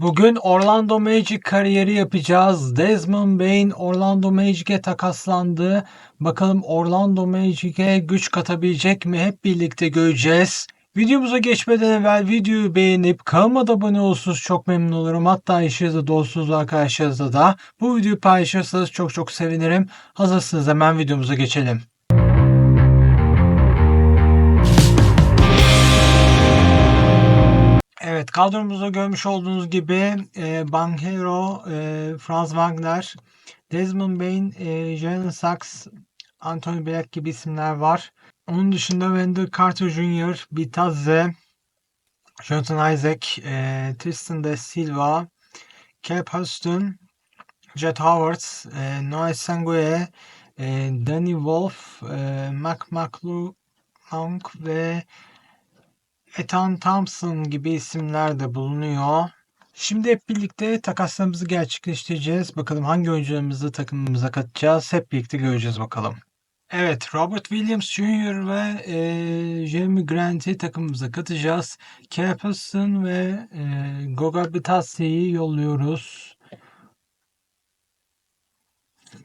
Bugün Orlando Magic kariyeri yapacağız. Desmond Bain Orlando Magic'e takaslandı. Bakalım Orlando Magic'e güç katabilecek mi? Hep birlikte göreceğiz. Videomuza geçmeden evvel videoyu beğenip kanalıma abone olursanız çok memnun olurum. Hatta eşinizle, dostunuzla, arkadaşlarınızla da bu videoyu paylaşırsanız çok çok sevinirim. Hazırsınız hemen videomuza geçelim. Evet kadromuzda görmüş olduğunuz gibi e, Banchero, e, Franz Wagner, Desmond Bain, e, Jalen Sachs, Anthony Black gibi isimler var. Onun dışında Wendell Carter Jr., Bitadze, Jonathan Isaac, e, Tristan De Silva, Caleb Houston, Jet Howard, e, Noah Sangue, e, Danny Wolf, e, Mac McClung ve Ethan Thompson gibi isimler de bulunuyor. Şimdi hep birlikte takaslarımızı gerçekleştireceğiz. Bakalım hangi oyuncularımızı takımımıza katacağız. Hep birlikte göreceğiz bakalım. Evet, Robert Williams Jr. ve e, Jeremy Grant'i takımımıza katacağız. Capelson ve e, Goga Bitase'yi yolluyoruz.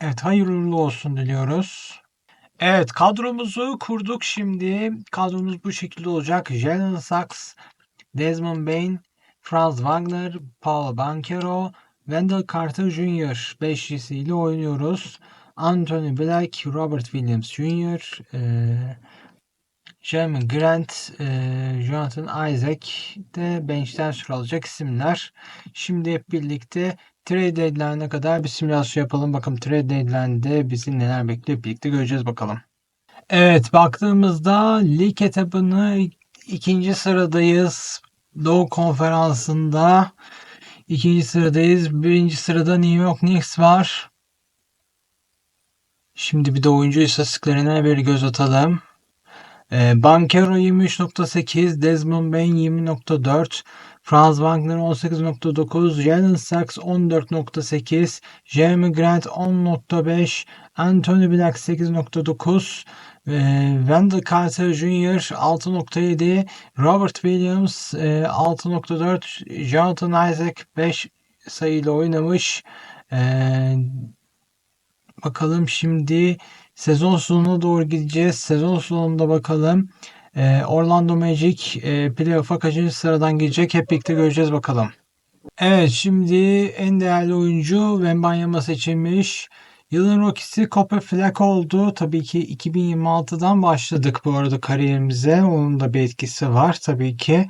Evet, hayırlı olsun diliyoruz. Evet kadromuzu kurduk şimdi. Kadromuz bu şekilde olacak. Jalen Sachs, Desmond Bain, Franz Wagner, Paul Banchero, Wendell Carter Jr. beşlisiyle oynuyoruz. Anthony Black, Robert Williams Jr., e, Jeremy Grant, e, Jonathan Isaac de bench'ten süre alacak isimler. Şimdi hep birlikte trade deadline'e kadar bir simülasyon yapalım. Bakalım trade deadline'de bizi neler bekliyor birlikte göreceğiz bakalım. Evet baktığımızda lig etabını ikinci sıradayız. Doğu konferansında ikinci sıradayız. Birinci sırada New York Knicks var. Şimdi bir de oyuncu istatistiklerine bir göz atalım. E, Bankero 23.8, Desmond Bain 20.4, Franz Wagner 18.9, Jalen Sachs 14.8, Jeremy Grant 10.5, Anthony Black 8.9, e, Wendell Carter Jr. 6.7, Robert Williams e, 6.4, Jonathan Isaac 5 sayıyla oynamış. E, bakalım şimdi Sezon sonuna doğru gideceğiz. Sezon sonunda bakalım. Ee, Orlando Magic e, playoff'a kaçıncı sıradan girecek? Hep birlikte göreceğiz bakalım. Evet şimdi en değerli oyuncu Wembanyama seçilmiş. Yılın Rockies'i Copper Flack oldu. Tabii ki 2026'dan başladık bu arada kariyerimize. Onun da bir etkisi var tabii ki.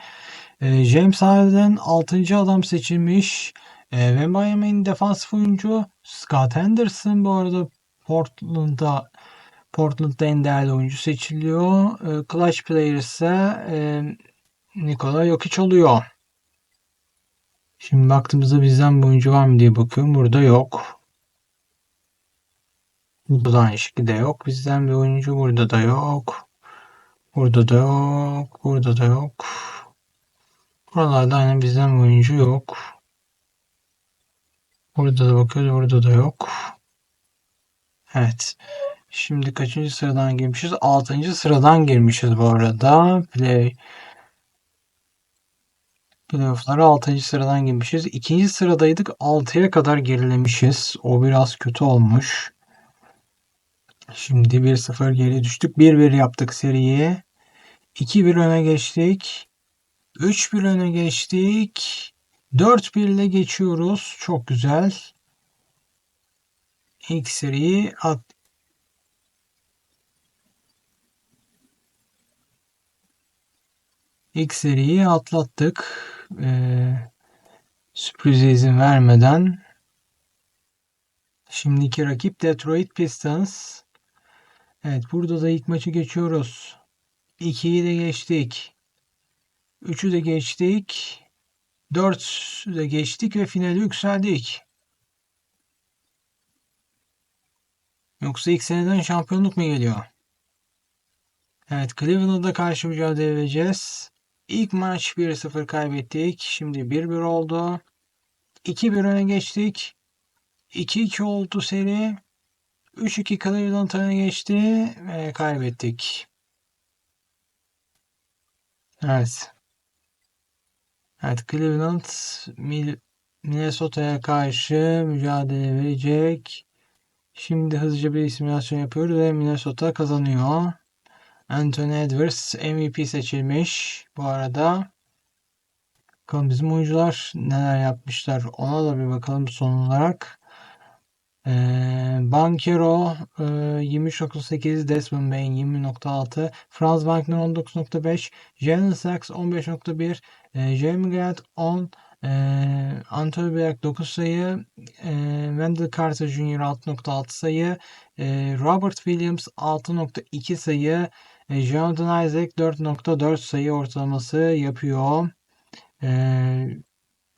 Ee, James Harden 6. adam seçilmiş. Ee, Wembanyama'nın defansif oyuncu Scott Henderson bu arada Portland'da Portland'da en değerli oyuncu seçiliyor. E, clutch player ise e, Nikola Jokic oluyor. Şimdi baktığımızda bizden bir oyuncu var mı diye bakıyorum. Burada yok. Burada aynı şekilde yok. Bizden bir oyuncu burada da yok. Burada da yok. Burada da yok. Buralarda aynı bizden bir oyuncu yok. Burada da bakıyoruz. Burada da yok. Evet. Şimdi kaçıncı sıradan girmişiz? Altıncı sıradan girmişiz bu arada. Play Playoff'lara 6. sıradan girmişiz. İkinci sıradaydık. 6'ya kadar gerilemişiz. O biraz kötü olmuş. Şimdi 1-0 geri düştük. 1-1 yaptık seriye. 2-1 öne geçtik. 3-1 öne geçtik. 4-1 ile geçiyoruz. Çok güzel. İlk seriyi at İlk seriyi atlattık. Ee, sürprize izin vermeden. Şimdiki rakip Detroit Pistons. Evet burada da ilk maçı geçiyoruz. 2'yi de geçtik. 3'ü de geçtik. 4'ü de geçtik ve finale yükseldik. Yoksa ilk seneden şampiyonluk mu geliyor? Evet Cleveland'a karşı mücadele edeceğiz. İlk maç 1-0 kaybettik. Şimdi 1-1 oldu. 2-1 öne geçtik. 2-2 oldu seri. 3-2 Cleveland öne geçti ve kaybettik. Evet. Evet Cleveland Minnesota'ya karşı mücadele verecek. Şimdi hızlıca bir simülasyon yapıyoruz ve Minnesota kazanıyor. Anthony Edwards MVP seçilmiş bu arada. Bakalım bizim oyuncular neler yapmışlar ona da bir bakalım son olarak. Ee, Bankero e, 23.8, Desmond Bain 20.6, Franz Wagner 19.5, Jalen Sachs 15.1, e, Jeremy Grant 10, e, Anthony Black 9 sayı, e, Wendell Carter Jr. 6.6 sayı, e, Robert Williams 6.2 sayı, e, Jonathan Isaac 4.4 sayı ortalaması yapıyor. E,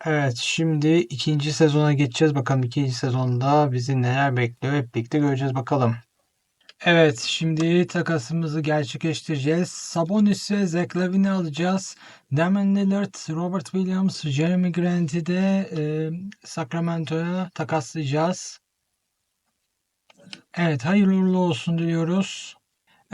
Evet, şimdi ikinci sezona geçeceğiz. Bakalım ikinci sezonda bizi neler bekliyor. Hep birlikte göreceğiz bakalım. Evet, şimdi takasımızı gerçekleştireceğiz. Sabonis ve Zach Lavin'i alacağız. Damian Lillard, Robert Williams, Jeremy Grant'i de e, Sacramento'ya takaslayacağız. Evet, hayırlı olsun diliyoruz.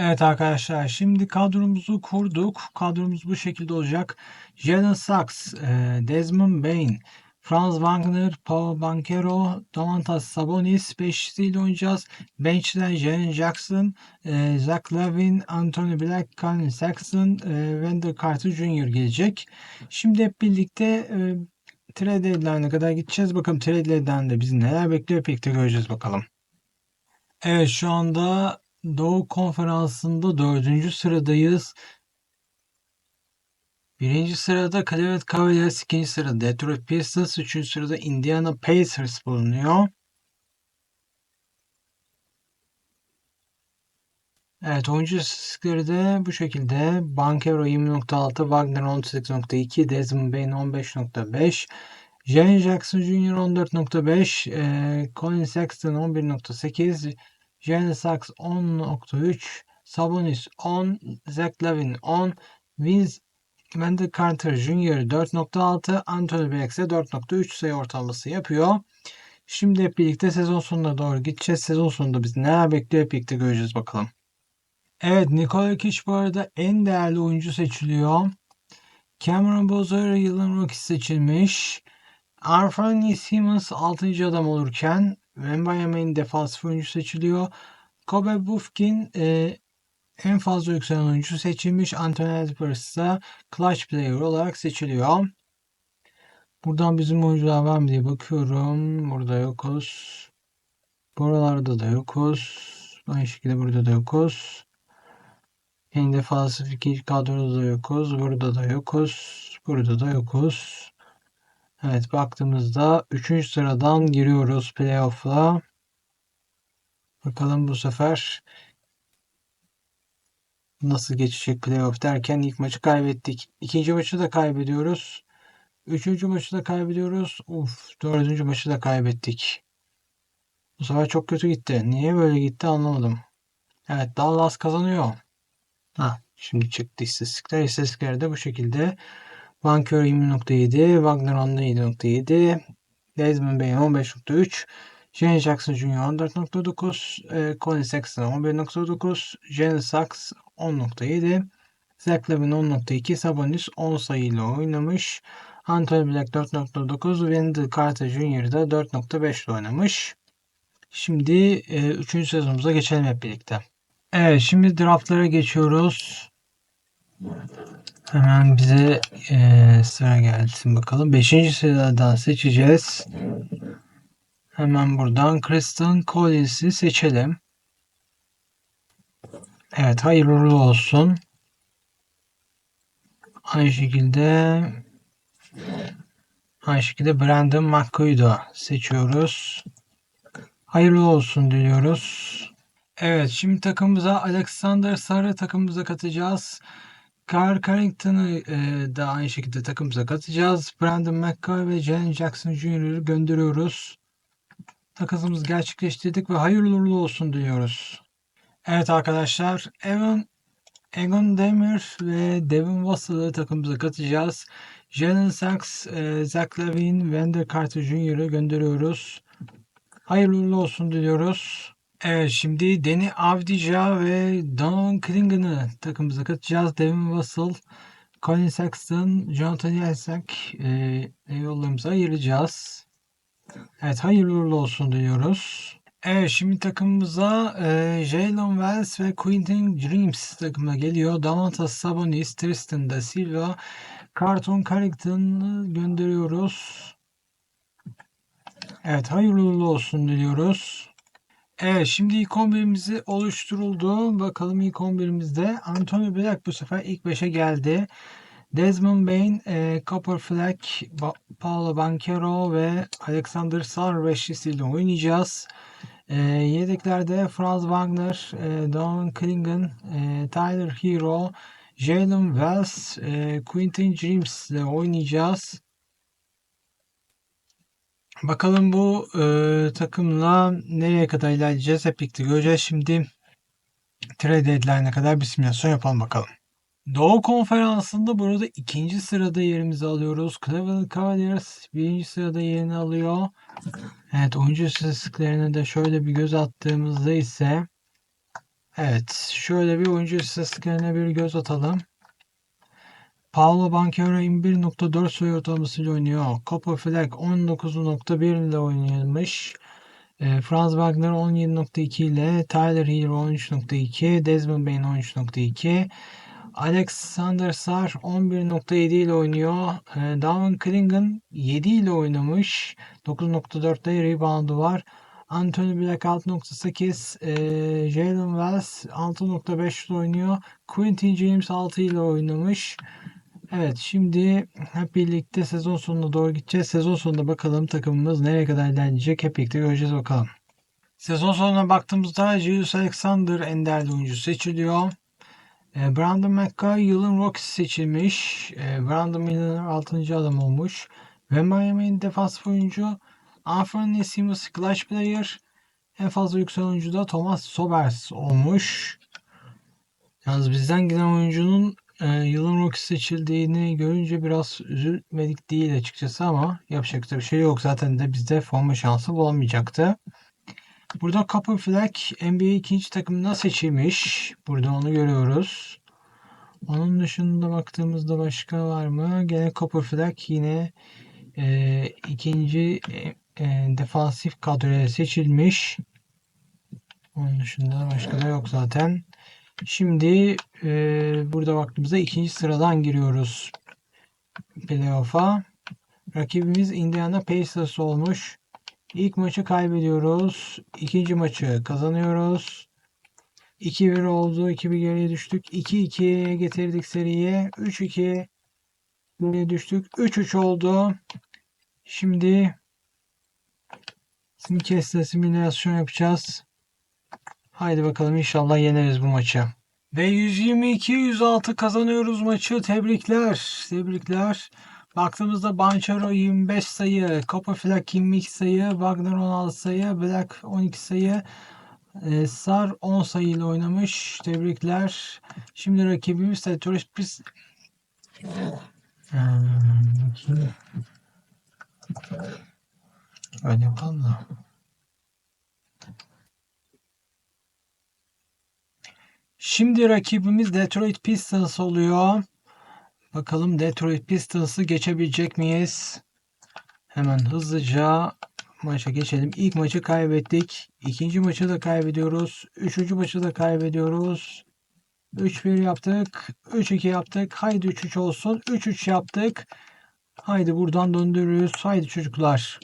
Evet arkadaşlar şimdi kadromuzu kurduk. Kadromuz bu şekilde olacak. Jalen Sachs, e, Desmond Bain, Franz Wagner, Paul Banquero, Domantas Sabonis beşlisiyle oynayacağız. Bench'ten Jalen Jackson, e, Zach Lavin, Anthony Black, Colin Sexton, e, Wendell Carter Jr. gelecek. Şimdi hep birlikte trade deadline'e kadar gideceğiz. Bakalım trade deadline'de bizi neler bekliyor birlikte göreceğiz bakalım. Evet şu anda Doğu Konferansı'nda dördüncü sıradayız. Birinci sırada Cleveland Cavaliers, ikinci sırada Detroit Pistons, üçüncü sırada Indiana Pacers bulunuyor. Evet oyuncu istatistikleri de bu şekilde. Bankero 20.6, Wagner 18.2, Desmond Bain 15.5, Jaren Jackson Jr. 14.5, e, Colin Sexton 11.8, Jalen Sachs 10.3, Sabonis 10, Zach Lavin 10, Vince Wendell Carter Jr. 4.6, Anthony Black ise 4.3 sayı ortalaması yapıyor. Şimdi hep birlikte sezon sonuna doğru gideceğiz. Sezon sonunda bizi neler bekliyor hep birlikte göreceğiz bakalım. Evet Nikola Jokic bu arada en değerli oyuncu seçiliyor. Cameron Bozor yılın rookie seçilmiş. Anthony Simmons 6. adam olurken Wembanyama'nın defansif oyuncu seçiliyor. Kobe Bufkin e, en fazla yükselen oyuncu seçilmiş. Anthony Edwards ise clutch player olarak seçiliyor. Buradan bizim oyuncular var mı diye bakıyorum. Burada yokuz. Buralarda da yokuz. Aynı şekilde burada da yokuz. En defansif ikinci kadroda da yokuz. Burada da yokuz. Burada da yokuz. Evet baktığımızda 3. sıradan giriyoruz playoff'la. Bakalım bu sefer nasıl geçecek playoff derken ilk maçı kaybettik. İkinci maçı da kaybediyoruz. Üçüncü maçı da kaybediyoruz. Uf, dördüncü maçı da kaybettik. Bu sefer çok kötü gitti. Niye böyle gitti anlamadım. Evet Dallas kazanıyor. Ha, şimdi çıktı istatistikler. İstatistikler de bu şekilde. Vancouver 20.7, Wagner 17.7, Desmond Bain 15.3, Jane Jackson Jr. 14.9, e, Colin Sexton 11.9, Jalen Sachs 10.7, Zach Lavin 10.2, Sabonis 10 sayıyla oynamış. Anthony Black 4.9, Wendell Carter Jr. da 4.5 ile oynamış. Şimdi 3. E, sezonumuza geçelim hep birlikte. Evet şimdi draftlara geçiyoruz. Hemen bize e, sıra gelsin bakalım. Beşinci sıradan seçeceğiz. Hemen buradan Kristen Collins'i seçelim. Evet hayırlı olsun. Aynı şekilde aynı şekilde Brandon McCoy'u da seçiyoruz. Hayırlı olsun diliyoruz. Evet şimdi takımımıza Alexander Sarı takımımıza katacağız. Carl Carrington'ı e, da aynı şekilde takımımıza katacağız. Brandon McCoy ve Jalen Jackson Jr.'ı gönderiyoruz. Takasımızı gerçekleştirdik ve hayırlı uğurlu olsun diliyoruz. Evet arkadaşlar Evan Egon Demir ve Devin Vassell'ı takımımıza katacağız. Jalen Sachs, e, Zach Lavin, Wendell Carter Jr.'ı gönderiyoruz. Hayırlı uğurlu olsun diliyoruz. Evet şimdi Danny Avdija ve Donovan Klingen'ı takımımıza katacağız. Devin Vassell, Colin Sexton, Jonathan Isaac e, yollarımıza ayıracağız. Evet hayırlı uğurlu olsun diliyoruz. Evet şimdi takımımıza e, Jalen Wells ve Quentin Dreams takımına geliyor. Domantas Sabonis, Tristan da Silva, Carlton Carrington'ı gönderiyoruz. Evet hayırlı uğurlu olsun diliyoruz. Evet şimdi ilk 11'imizi oluşturuldu. Bakalım ilk 11'imizde Anthony Black bu sefer ilk 5'e geldi. Desmond Bain, e, Copper Flag, ba Paolo Banchero ve Alexander Sar beşlisiyle oynayacağız. E, yedeklerde Franz Wagner, e, Don Klingen, e, Tyler Hero, Jalen Wells, e, Quentin James ile oynayacağız. Bakalım bu e, takımla nereye kadar ilerleyeceğiz hep birlikte göreceğiz. Şimdi trade deadline'e kadar bir simülasyon yapalım bakalım. Doğu Konferansı'nda burada ikinci sırada yerimizi alıyoruz. Cleveland Cavaliers birinci sırada yerini alıyor. Evet oyuncu istatistiklerine de şöyle bir göz attığımızda ise Evet şöyle bir oyuncu istatistiklerine bir göz atalım. Paolo Banchero 21.4 sayı ortalamasıyla oynuyor. Copper Flag 19.1 ile oynamış. E, Franz Wagner 17.2 ile, Tyler Hero 13.2, Desmond Bain 13.2, Alexander Sar 11.7 ile oynuyor. E, Davon Klingen 7 ile oynamış. 9.4'te reboundu var. Anthony Black 6.8, e, Jalen Wells 6.5 ile oynuyor. Quentin James 6 ile oynamış. Evet şimdi hep birlikte sezon sonuna doğru gideceğiz. Sezon sonunda bakalım takımımız nereye kadar ilerleyecek hep birlikte göreceğiz bakalım. Sezon sonuna baktığımızda Julius Alexander en değerli oyuncu seçiliyor. E, Brandon McKay yılın Rookie seçilmiş. E, Brandon Miller 6. adam olmuş. Ve Miami'nin defansif oyuncu Anthony Simmons Clutch Player. En fazla yükselen oyuncu da Thomas Sobers olmuş. Yalnız bizden giden oyuncunun e, yılın Rookie seçildiğini görünce biraz üzülmedik değil açıkçası ama yapacak da bir şey yok. Zaten de bizde forma şansı bulamayacaktı. Burada Copper Flag NBA ikinci takımına seçilmiş. Burada onu görüyoruz. Onun dışında baktığımızda başka var mı? Gene Copper Flag yine e, ikinci e, e, defansif kadroya seçilmiş. Onun dışında başka da yok zaten. Şimdi e, burada baktığımızda ikinci sıradan giriyoruz playoff'a. Rakibimiz Indiana Pacers olmuş. İlk maçı kaybediyoruz. İkinci maçı kazanıyoruz. 2-1 oldu. 2-1 geriye düştük. 2-2'ye getirdik seriye. 3-2 geriye düştük. 3-3 oldu. Şimdi Simkes'le simülasyon yapacağız. Haydi bakalım inşallah yeneriz bu maçı. Ve 122-106 kazanıyoruz maçı. Tebrikler. Tebrikler. Baktığımızda Banchero 25 sayı, Copperflag 22 sayı, Wagner 16 sayı, Black 12 sayı, e, Sar 10 sayı ile oynamış. Tebrikler. Şimdi rakibimiz de Turist biz Öyle yapalım da. Şimdi rakibimiz Detroit Pistons oluyor. Bakalım Detroit Pistons'ı geçebilecek miyiz? Hemen hızlıca maça geçelim. İlk maçı kaybettik. İkinci maçı da kaybediyoruz. Üçüncü maçı da kaybediyoruz. 3-1 yaptık. 3-2 yaptık. Haydi 3-3 olsun. 3-3 yaptık. Haydi buradan döndürürüz. Haydi çocuklar.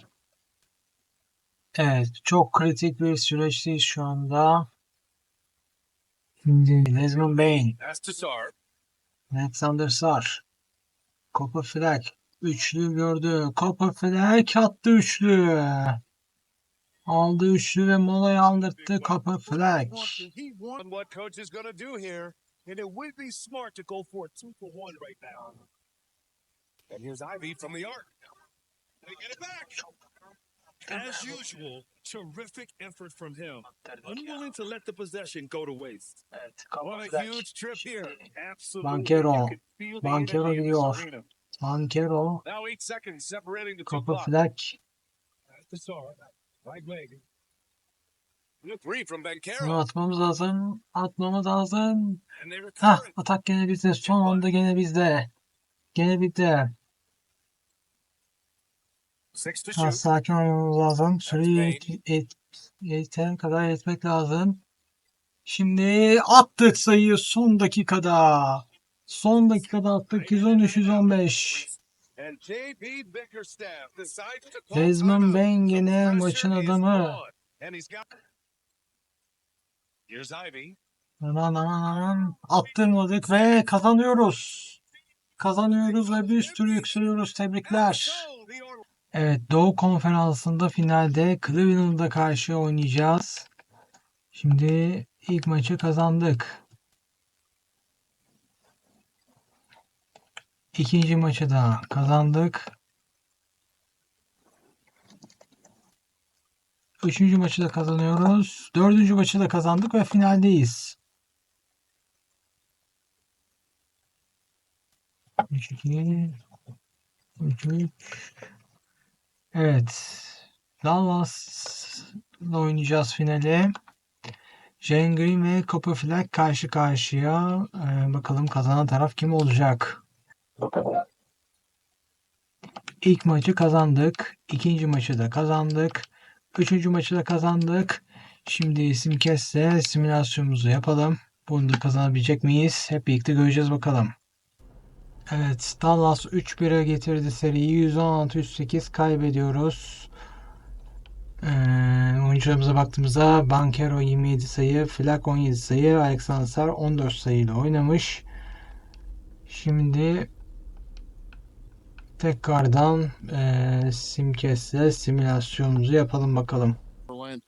Evet. Çok kritik bir süreçteyiz şu anda. Şimdi Desmond Bain. That's to Sar. Alexander Sar. Copper Flag. Üçlü gördü. Copper Flag attı üçlü. Aldı üçlü ve molayı aldırttı Copper Flag. He won what coach is going to do here, and it would be smart to go for a two for one right now. And here's Ivy from the arc. They get it back. As usual, terrific effort from him. Unwilling to let the possession go to waste. What a huge trip here. İn this gidiyor. Bankero. Now eight seconds separating the two Copper blocks. Flag. That's to Sar. Right leg. And a three from Bunu Bankero. atmamız lazım. Atmamız lazım. Hah atak gene bizde. Son anda gene bizde. gene bitti. Shoot. sakin olmamız lazım. Süreyi yetene kadar yetmek lazım. Şimdi attık sayıyı son dakikada. Son dakikada attık 113-115. And JP Bickerstaff decides to call Desmond. Bain gene maçın adamı. Aman aman aman. Attırmadık ve kazanıyoruz. Kazanıyoruz ve bir sürü yükseliyoruz. Tebrikler. Evet Doğu Konferansı'nda finalde Cleveland'a karşı oynayacağız. Şimdi ilk maçı kazandık. İkinci maçı da kazandık. Üçüncü maçı da kazanıyoruz. Dördüncü maçı da kazandık ve finaldeyiz. 3 2 3 3 Evet. Dallas'la oynayacağız finali. Jane Green ve Copper Flag karşı karşıya. Ee, bakalım kazanan taraf kim olacak? İlk maçı kazandık. İkinci maçı da kazandık. Üçüncü maçı da kazandık. Şimdi Simkes'le simülasyonumuzu yapalım. Bunu da kazanabilecek miyiz? Hep birlikte göreceğiz bakalım. Evet, Dallas 3-1'e getirdi seriyi. 116-108 kaybediyoruz. Ee, oyuncularımıza baktığımızda Bankero 27 sayı, Flak 17 sayı, Alexander Sar 14 sayıyla oynamış. Şimdi tekrardan e, Simkes'le simülasyonumuzu yapalım bakalım.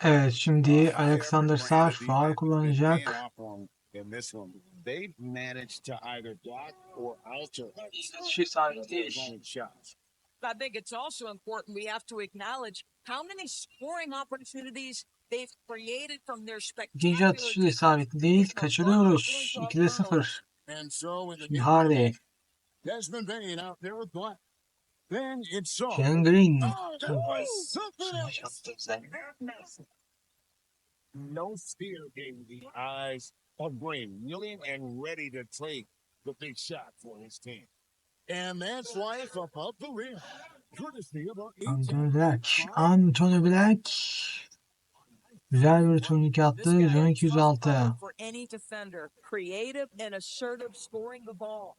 Evet, şimdi Alexander Sar faul kullanacak. In this one, they've managed to either block or alter Şey sabit değil. opponent shots. I think it's also important we have to acknowledge how many scoring opportunities they've created from their İkinci spectacular atışı da isabetli değil. Kaçırıyoruz. 2'de 0. And so in the Şimdi Hardy. Desmond Bain out there with Black. Then it's Saw. Jalen Green. Oh, something else. No fear in the eyes of Green, willing and ready to take the big shot for his team. And that's life above the rim. Courtesy of our Anthony Black. Anthony Black. Güzel bir turnike attı. This guy is 112 tough 106. cover for any defender, creative and assertive scoring the ball.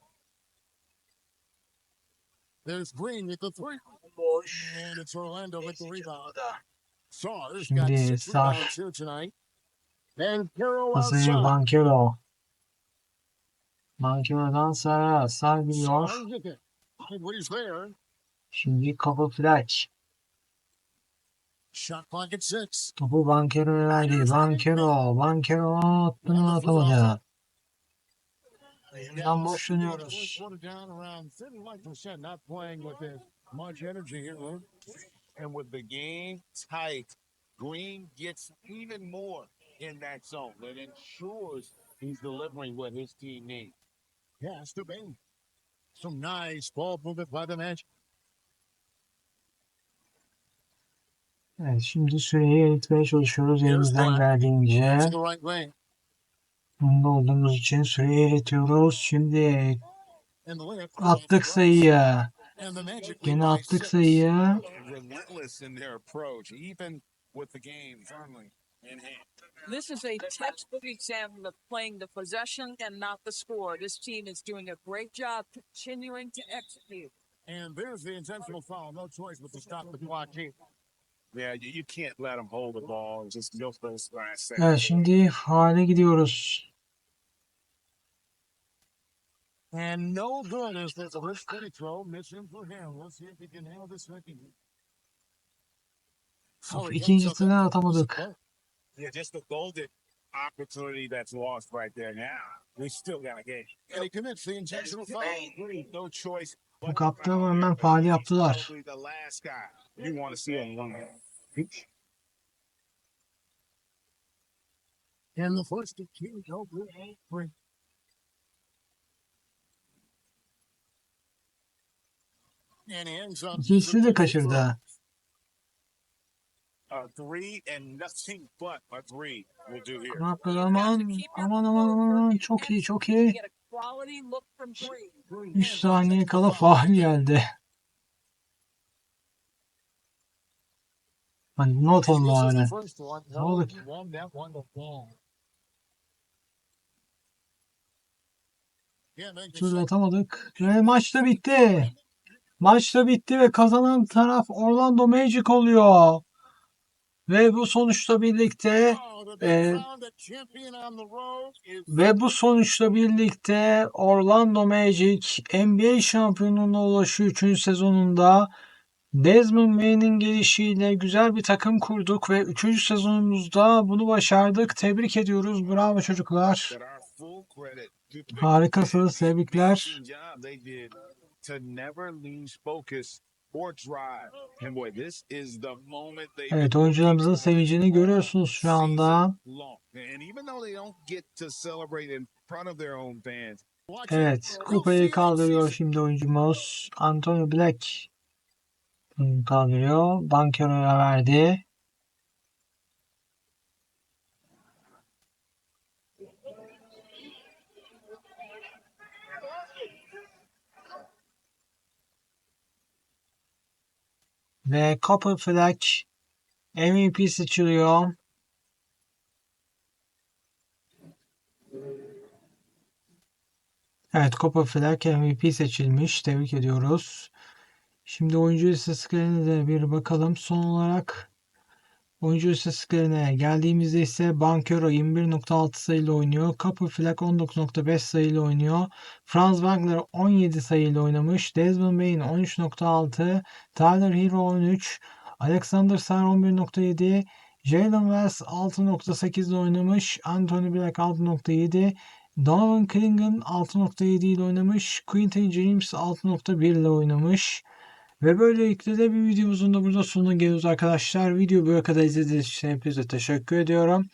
There's Green with the three. Boş. And it's Orlando with the rebound. Havada. Saw's Şimdi got six Sar. rebounds here tonight. And Carroll Pasayı outside. Bankero. Bankero'dan Sar'a. Sar gidiyor. Sar with it. He's there. Şimdi kapı six. Topu Bankero'ya verdi. Bankero. Bankero attı mı atamadı. Elinden boş dönüyoruz. Quarter down around 31%, not playing with as much energy here, Lou. And with the game tight, Green gets even more in that zone. That ensures he's delivering what his team needs. Pass to Bain. Some nice ball movement by the Magic. Evet, şimdi süreyi eritmeye çalışıyoruz elimizden geldiğince. Bunda olduğumuz için süreyi eritiyoruz. Şimdi attık Gene by attık six. This is a textbook example of playing the possession and not the score. This team is doing a great job continuing to execute. And there's the intentional foul. No choice but to stop the clock here. Yeah, you, you can't let them hold the ball and just milk those last seconds. Evet, şimdi hale gidiyoruz. And no good there's a risk steady throw. Missing for him. Let's see if he can handle this second. Of, ikincisini atamadık. Yeah, just the golden opportunity that's lost right there now. We still got a game. And he commits the intentional foul. No choice. Bu kaptı ama hemen faal yaptılar. You want to see on one. And the first. And he ends up İkincisini de kaçırdı. A three and nothing but a three will do here. Yapıyor? Aman aman aman aman çok iyi çok iyi. Get a quality look from three. 3 saniye kala faul geldi. Hani not oldu hani. one. Ne oldu? Şöyle second. atamadık. Ve maç da bitti. Maç da bitti ve kazanan taraf Orlando Magic oluyor. Ve bu sonuçla birlikte e, ve bu sonuçla birlikte Orlando Magic NBA şampiyonluğuna ulaşıyor 3. sezonunda. Desmond Bain'in gelişiyle güzel bir takım kurduk ve 3. sezonumuzda bunu başardık. Tebrik ediyoruz. Bravo çocuklar. Harikasınız. Tebrikler. Evet oyuncularımızın sevincini görüyorsunuz şu anda. long. And even though they don't get to celebrate in front of their own fans, watching Evet kupayı kaldırıyor şimdi oyuncumuz. Anthony Black kaldırıyor. Bankero'ya verdi. Ve Copper Flag MVP seçiliyor. Evet Copper Flag MVP seçilmiş. Tebrik ediyoruz. Şimdi oyuncu istatistiklerine de bir bakalım. Son olarak oyuncu istatistiklerine geldiğimizde ise Bankero 21.6 sayıyla oynuyor. Copper Flag 19.5 sayıyla oynuyor. Franz Wagner 17 sayıyla oynamış. Desmond Bain 13.6. Tyler Hero 13. Alexander Sarr 11.7. Jalen Wells 6.8 ile oynamış. Anthony Black 6.7. Donovan Clingan 6.7 ile oynamış. Quentin James 6.1 ile oynamış. Ve böylelikle de bir videomuzun da burada sonuna geliyoruz arkadaşlar. Videoyu buraya kadar izlediğiniz için hepinize teşekkür ediyorum.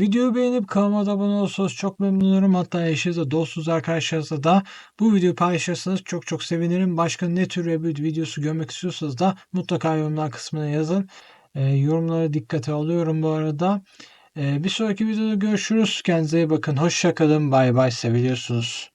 Videoyu beğenip kanalıma da abone olursanız çok memnun olurum. Hatta eşinizle, dostunuz, arkadaşlarınızla da bu videoyu paylaşırsanız çok çok sevinirim. Başka ne tür review videosu görmek istiyorsanız da mutlaka yorumlar kısmına yazın. Ee, yorumlara dikkate alıyorum bu arada. Ee, bir sonraki videoda görüşürüz. Kendinize iyi bakın. Hoşçakalın. Bay bay. Seviliyorsunuz.